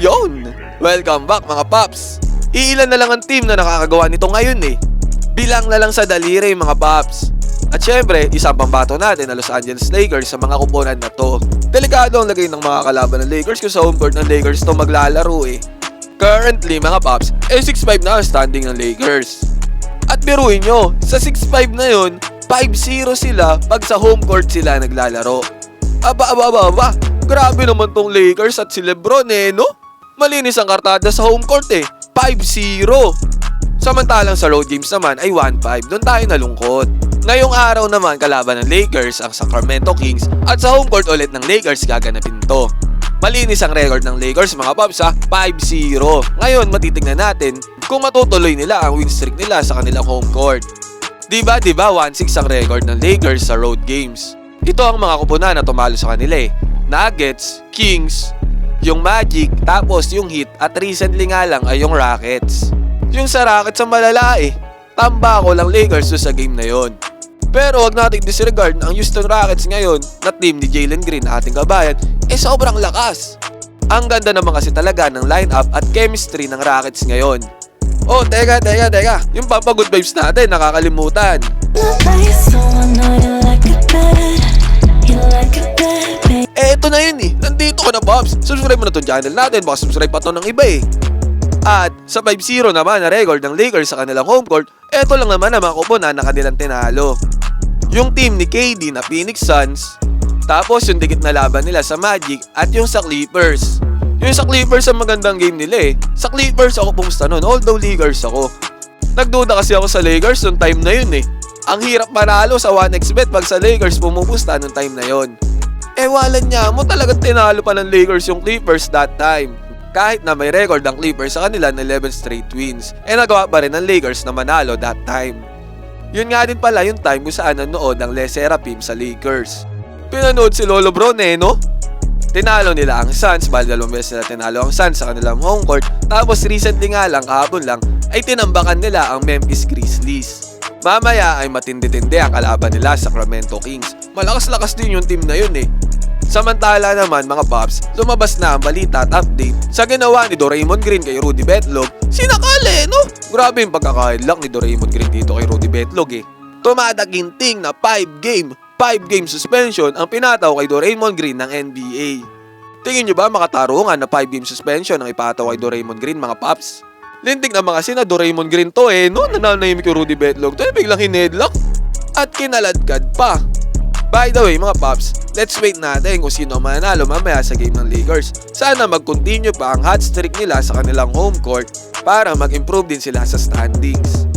Yon! Welcome back mga paps! Iilan na lang ang team na nakakagawa nito ngayon eh. Bilang na lang sa daliri mga paps. At syempre, isang pambato natin na Los Angeles Lakers sa mga kuponan na to. Delikado ang lagay ng mga kalaban ng Lakers kung sa home court ng Lakers to maglalaro eh. Currently mga paps, eh 6-5 na ang standing ng Lakers. At biruin nyo, sa 6-5 na yun, 5-0 sila pag sa home court sila naglalaro. Aba, aba, aba, aba. Grabe naman tong Lakers at si Lebron eh, no? Malinis ang kartada sa home court eh. 5-0. Samantalang sa road games naman ay 1-5. Doon tayo nalungkot. Ngayong araw naman kalaban ng Lakers ang Sacramento Kings at sa home court ulit ng Lakers gaganapin to. Malinis ang record ng Lakers mga paps ha, 5-0. Ngayon matitignan natin kung matutuloy nila ang win streak nila sa kanilang home court. Diba, diba, 1-6 ang record ng Lakers sa road games. Ito ang mga kupunan na tumalo sa kanila eh. Nuggets, Kings, yung Magic, tapos yung Heat at recently nga lang ay yung Rockets. Yung sa Rockets ang malala eh. Tamba ko lang Lakers doon sa game na yon. Pero wag nating disregard ang Houston Rockets ngayon na team ni Jalen Green ating kabayan eh sobrang lakas. Ang ganda naman kasi talaga ng lineup at chemistry ng Rockets ngayon. Oh, teka, teka, teka. Yung Papa Good Vibes natin, nakakalimutan. Like. You like ito na yun eh. Nandito ka na, Pops. Subscribe mo na itong channel natin. Baka subscribe pa to ng iba eh. At sa 5-0 naman na record ng Lakers sa kanilang home court, eto lang naman ang mga na kanilang tinalo. Yung team ni KD na Phoenix Suns, tapos yung dikit na laban nila sa Magic at yung sa Clippers. Yung sa Clippers ang magandang game nila eh. Sa Clippers ako pumusta nun, although Lakers ako. Nagduda kasi ako sa Lakers nung time na yun eh. Ang hirap manalo sa 1xbet pag sa Lakers pumupusta nung time na yon. Eh walan niya mo talagang tinalo pa ng Lakers yung Clippers that time. Kahit na may record ang Clippers sa kanila ng 11 straight wins, eh nagawa pa rin ng Lakers na manalo that time. Yun nga din pala yung time kung saan nanood ang Les Serafim sa Lakers. Pinanood si Lolo Bron eh, no? Tinalo nila ang Suns, bali dalawang beses nila tinalo ang Suns sa kanilang home court. Tapos recently nga lang, kahapon lang, ay tinambakan nila ang Memphis Grizzlies. Mamaya ay matindi-tindi ang kalaban nila sa Sacramento Kings. Malakas-lakas din yung team na yun eh. Samantala naman mga paps, lumabas na ang balita at update sa ginawa ni Doraemon Green kay Rudy Betlog. Sinakali, no? Grabe yung pagkakailak ni Doraemon Green dito kay Rudy Betlog eh. Tumadaginting na 5 game, 5 game suspension ang pinataw kay Doraemon Green ng NBA. Tingin nyo ba makatarungan na 5 game suspension ang ipataw kay Doraemon Green mga paps? Lintik na mga sina Doraemon Green to eh, no? Nananahimik yung Rudy Betlog to eh, biglang hinedlock. At kinaladkad pa. By the way mga paps, let's wait natin kung sino mananalo mamaya sa game ng Lakers. Sana mag-continue pa ang hot streak nila sa kanilang home court para mag-improve din sila sa standings.